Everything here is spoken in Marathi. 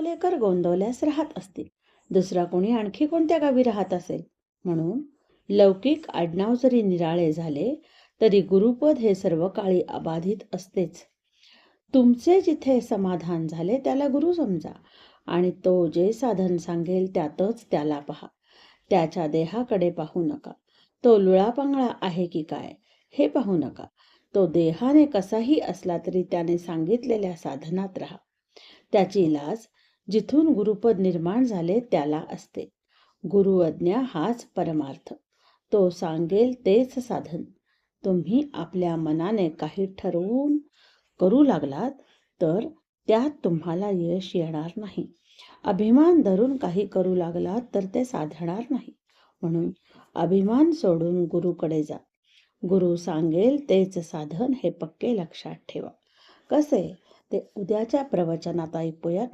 लेकर गोंदवल्यास राहत असतील. दुसरा कोणी आणखी कोणत्या गावी राहत असेल? म्हणून लौकिक आडनाव जरी निराळे झाले तरी गुरुपद हे सर्व काळी अबाधित असतेच. तुमचे जिथे समाधान झाले त्याला गुरु समजा. आणि तो जे साधन सांगेल त्यातच त्याला पहा. त्याच्या देहाकडे पाहू नका. तो लुळापांगळा आहे की काय हे पाहू नका. तो देहाने कसाही असला तरी त्याने सांगितलेल्या साधनात राहा. त्याची लाज जिथून गुरुपद निर्माण झाले त्याला असते. गुरुअज्ञा हाच परमार्थ. तो सांगेल तेच साधन. तुम्ही आपल्या मनाने काही ठरवून करू लागलात तर त्यात तुम्हाला यश येणार नाही. अभिमान धरून काही करू लागलात तर ते साधणार नाही. म्हणून अभिमान सोडून गुरुकडे जा. गुरु सांगेल तेच साधन हे पक्के लक्षात ठेवा. कसे? ते उद्याच्या प्रवचनात ऐकूयात.